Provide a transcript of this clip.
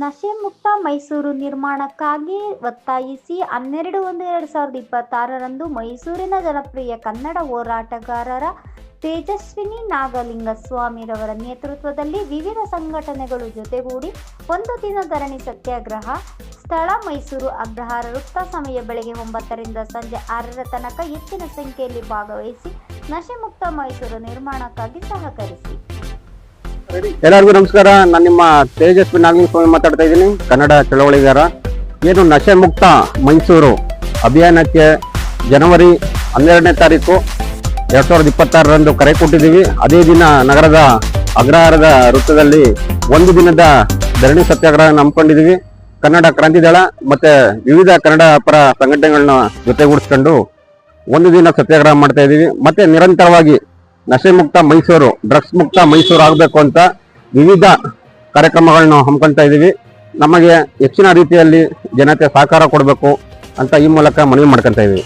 ನಶೆ ಮುಕ್ತ ಮೈಸೂರು ನಿರ್ಮಾಣಕ್ಕಾಗಿ ಒತ್ತಾಯಿಸಿ ಹನ್ನೆರಡು ಒಂದು ಎರಡು ಸಾವಿರದ ಇಪ್ಪತ್ತಾರರಂದು ಮೈಸೂರಿನ ಜನಪ್ರಿಯ ಕನ್ನಡ ಹೋರಾಟಗಾರರ ತೇಜಸ್ವಿನಿ ನಾಗಲಿಂಗ ಸ್ವಾಮಿರವರ ನೇತೃತ್ವದಲ್ಲಿ ವಿವಿಧ ಸಂಘಟನೆಗಳು ಜೊತೆಗೂಡಿ ಒಂದು ದಿನ ಧರಣಿ ಸತ್ಯಾಗ್ರಹ, ಸ್ಥಳ ಮೈಸೂರು ಅಗ್ರಹಾರ ವೃತ್ತ ಸಮಯ ಬೆಳಗ್ಗೆ ಒಂಬತ್ತರಿಂದ ಸಂಜೆ ಆರರ ತನಕ ಹೆಚ್ಚಿನ ಸಂಖ್ಯೆಯಲ್ಲಿ ಭಾಗವಹಿಸಿ ನಶೆ ಮುಕ್ತ ಮೈಸೂರು ನಿರ್ಮಾಣಕ್ಕಾಗಿ ಸಹಕರಿಸಿ. ಎಲ್ಲರಿಗೂ ನಮಸ್ಕಾರ. ನಾನು ನಿಮ್ಮ ತೇಜಸ್ವಿ ನಾಗಲಿಂಗ ಸ್ವಾಮಿ ಮಾತಾಡ್ತಾ ಇದ್ದೀನಿ. ಕನ್ನಡ ಚಳವಳಿಗಾರ. ಏನು ನಶೆ ಮುಕ್ತ ಮೈಸೂರು ಅಭಿಯಾನಕ್ಕೆ ಜನವರಿ ಹನ್ನೆರಡನೇ ತಾರೀಕು ಎರಡು ಸಾವಿರದ ಇಪ್ಪತ್ತಾರರಂದು ಕರೆ ಕೊಟ್ಟಿದ್ದೀವಿ. ಅದೇ ದಿನ ನಗರದ ಅಗ್ರಹಾರದ ವೃತ್ತದಲ್ಲಿ ಒಂದು ದಿನದ ಧರಣಿ ಸತ್ಯಾಗ್ರಹ ನಂಬ್ಕೊಂಡಿದ್ದೀವಿ ಕನ್ನಡ ಕ್ರಾಂತಿ ದಳ ಮತ್ತೆ ವಿವಿಧ ಕನ್ನಡ ಪರ ಸಂಘಟನೆಗಳನ್ನ ಜೊತೆಗೂಡಿಸ್ಕೊಂಡು ಒಂದು ದಿನ ಸತ್ಯಾಗ್ರಹ ಮಾಡ್ತಾ ಇದ್ದೀವಿ. ಮತ್ತೆ ನಿರಂತರವಾಗಿ ನಶೆ ಮುಕ್ತ ಮೈಸೂರು, ಡ್ರಗ್ಸ್ ಮುಕ್ತ ಮೈಸೂರು ಆಗಬೇಕು ಅಂತ ವಿವಿಧ ಕಾರ್ಯಕ್ರಮಗಳನ್ನು ಹಮ್ಮಿಕೊಳ್ತಾ ಇದ್ದೀವಿ. ನಮಗೆ ಹೆಚ್ಚಿನ ರೀತಿಯಲ್ಲಿ ಜನತೆ ಸಹಕಾರ ಕೊಡಬೇಕು ಅಂತ ಈ ಮೂಲಕ ಮನವಿ ಮಾಡ್ಕೊತಾ ಇದ್ದೀವಿ.